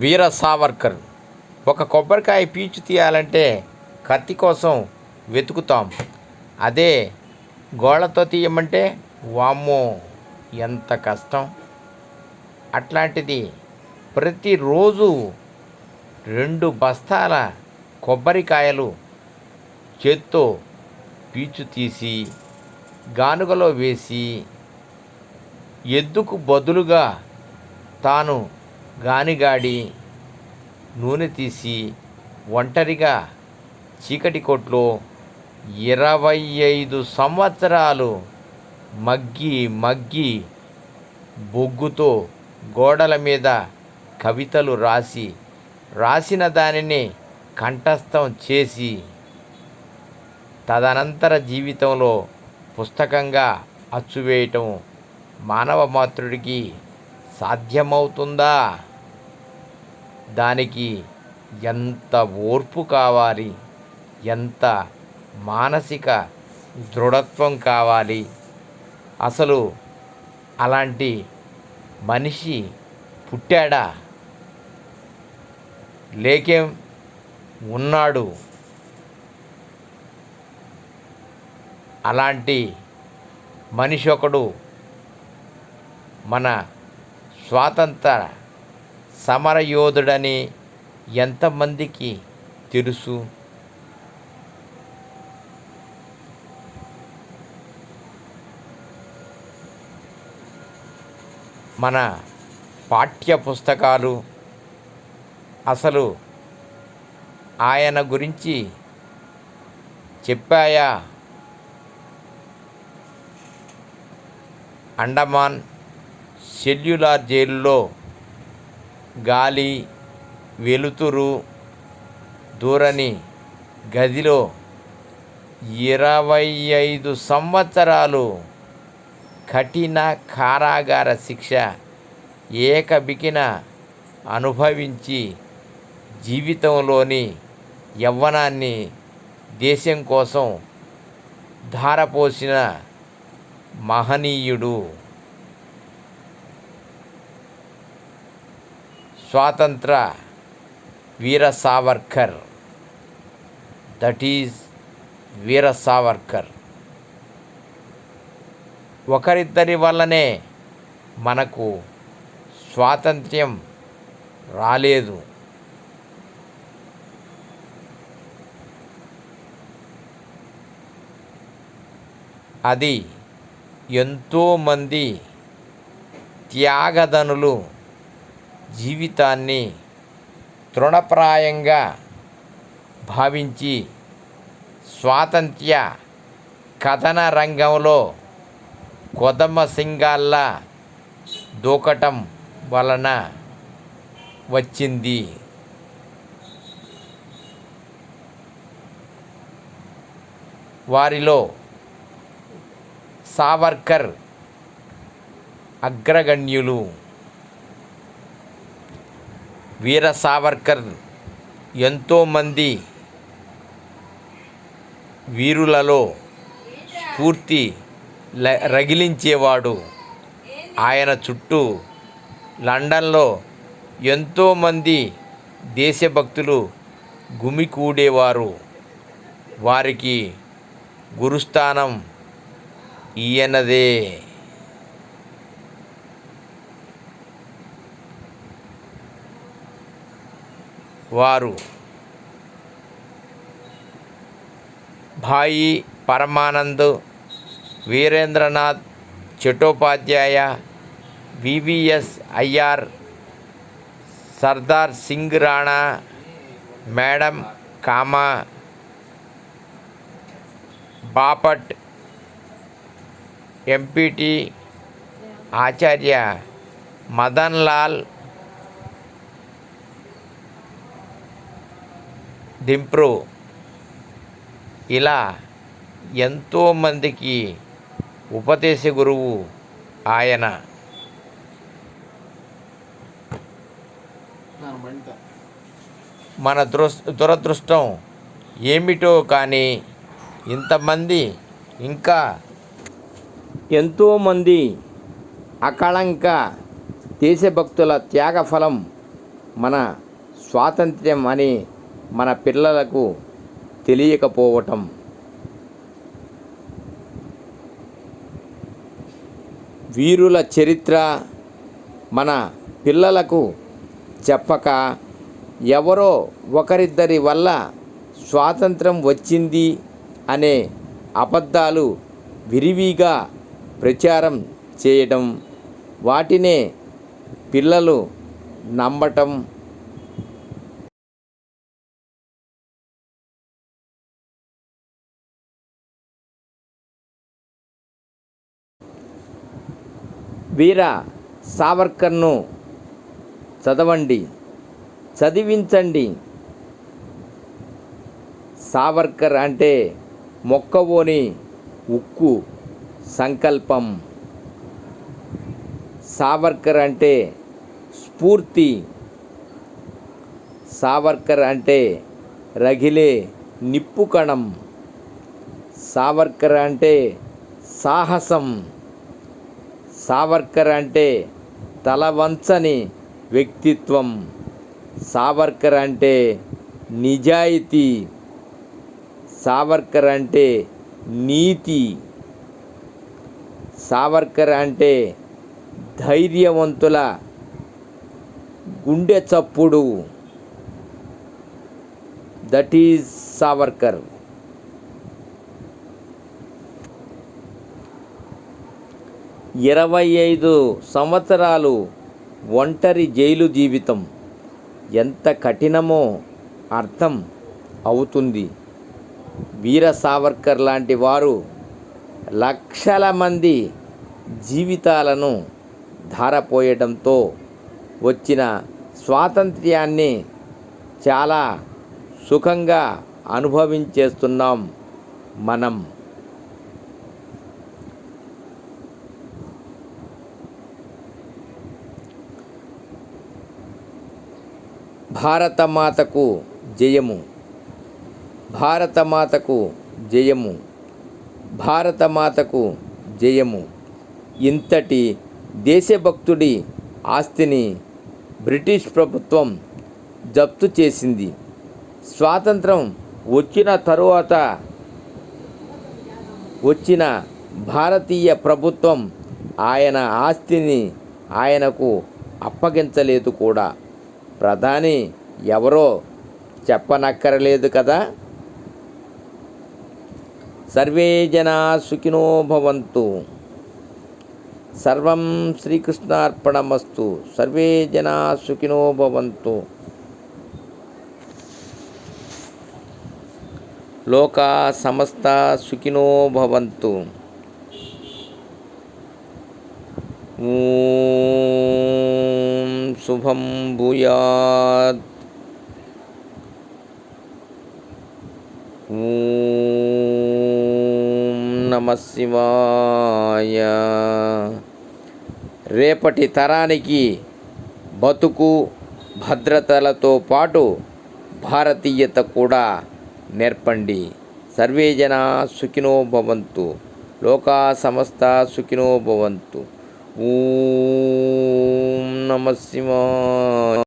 వీర సావర్కర్ ఒక కొబ్బరికాయ పీచు తీయాలంటే కత్తి కోసం వెతుకుతాం. అదే గోళ్ళతో తీయమంటే వామ్మో ఎంత కష్టం. అట్లాంటిది ప్రతిరోజు రెండు బస్తాల కొబ్బరికాయలు చేత్తో పీచు తీసి గానుగలో వేసి ఎద్దుకు బదులుగా తాను గానిగాడి నూనె తీసి ఒంటరిగా చీకటి కొట్లో ఇరవై ఐదు సంవత్సరాలు మగ్గి మగ్గి బొగ్గుతో గోడల మీద కవితలు రాసి రాసిన దానిని కంఠస్థం చేసి తదనంతర జీవితంలో పుస్తకంగా అచ్చువేయటం మానవ మాతృడికి సాధ్యమవుతుందా? దానికి ఎంత ఓర్పు కావాలి? ఎంత మానసిక దృఢత్వం కావాలి? అసలు అలాంటి మనిషి పుట్టాడా? లేకేం ఉన్నాడు. అలాంటి మనిషి ఒకడు మన స్వాతంత్ర సమరయోధుడని ఎంతమందికి తెలుసు? మన పాఠ్య పుస్తకాలు అసలు ఆయన గురించి చెప్పాయా? అండమాన్ సెల్యులార్ జైలులో గాలి వెలుతురు దూరని గదిలో ఇరవై ఐదు సంవత్సరాలు కఠిన కారాగార శిక్ష ఏకబికిన అనుభవించి జీవితంలోని యవ్వనాన్ని దేశం కోసం ధారపోసిన మహనీయుడు. స్వాతంత్ర Veer Savarkar. That is Veer Savarkar. ఒకరిద్దరి వల్లనే మనకు స్వాతంత్ర్యం రాలేదు. అది ఎంతోమంది త్యాగదనులు జీవితాన్ని తృణప్రాయంగా భావించి స్వాతంత్ర్య కథన రంగంలో కొదమ సింగాల్లా దూకటం వలన వచ్చింది. వారిలో సావర్కర్ అగ్రగణ్యులు వీర సావర్కర్ ఎంతోమంది వీరులలో స్ఫూర్తి రగిలించేవాడు. ఆయన చుట్టూ లండన్లో ఎంతోమంది దేశభక్తులు గుమికూడేవారు. వారికి గురుస్థానం ఈయనదే. వారు Bhai Parmanand Virendranath Chattopadhyay VVS Aiyar Sardar Singh Rana madam Cama Bapat MPT Acharya Madan Lal దింప్రు. ఇలా ఎంతోమందికి ఉపదేశ గురువు ఆయన. మన దృస్ దురదృష్టం ఏమిటో కానీ ఇంతమంది ఇంకా ఎంతోమంది అకళంక దేశభక్తుల త్యాగఫలం మన స్వాతంత్ర్యం అని మన పిల్లలకు తెలియకపోవటం. వీరుల చరిత్ర మన పిల్లలకు చెప్పక ఎవరో ఒకరిద్దరి వల్ల స్వాతంత్రం వచ్చింది అనే అబద్ధాలు విరివిగా ప్రచారం చేయడం వాటినే పిల్లలు నమ్మటం వీర సావర్కర్ను చదవండి చదివించండి. సావర్కర్ అంటే మొక్కవోని ఉక్కు సంకల్పం. సావర్కర్ అంటే స్ఫూర్తి. సావర్కర్ అంటే రగిలే నిప్పు కణం సావర్కర్ అంటే సాహసం. సావర్కర్ అంటే తలవంచని వ్యక్తిత్వం. సావర్కర్ అంటే నిజాయితీ. సావర్కర్ అంటే నీతి. సావర్కర్ అంటే ధైర్యవంతుల గుండె చప్పుడు. That is Savarkar. ఇరవై ఐదు సంవత్సరాలు ఒంటరి జైలు జీవితం. ఎంత కఠినమో అర్థం అవుతుంది. వీర సావర్కర్ లాంటి వారు లక్షల మంది జీవితాలను ధారపోయడంతో వచ్చిన స్వాతంత్ర్యాన్ని చాలా సుఖంగా అనుభవించేస్తున్నాం మనం. భారతమాతకు జయము. భారతమాతకు జయము. భారతమాతకు జయము. ఇంతటి దేశభక్తుడి ఆస్తిని బ్రిటిష్ ప్రభుత్వం జప్తు చేసింది. స్వాతంత్రం వచ్చిన తరువాత వచ్చిన భారతీయ ప్రభుత్వం ఆయన ఆస్తిని ఆయనకు అప్పగించలేదు కూడా. ప్రధాని ఎవరో చెప్పనక్కరలేదు కదా? సర్వే జనా సుఖినో భవంతు. సర్వం శ్రీకృష్ణార్పణమస్తు. సర్వే జనా సుఖినో భవంతు. లోకా సమస్త సుఖినో భవంతు. శుభం భూయాత్. నమ శివాయ. రేపటి తరానికి బతుకు భద్రతలతో పాటు భారతీయత కూడా నేర్పండి. సర్వేజన సుఖినో భవంతు. లోకా సమస్త సుఖినో భవంతు. ఓం నమ శివాయ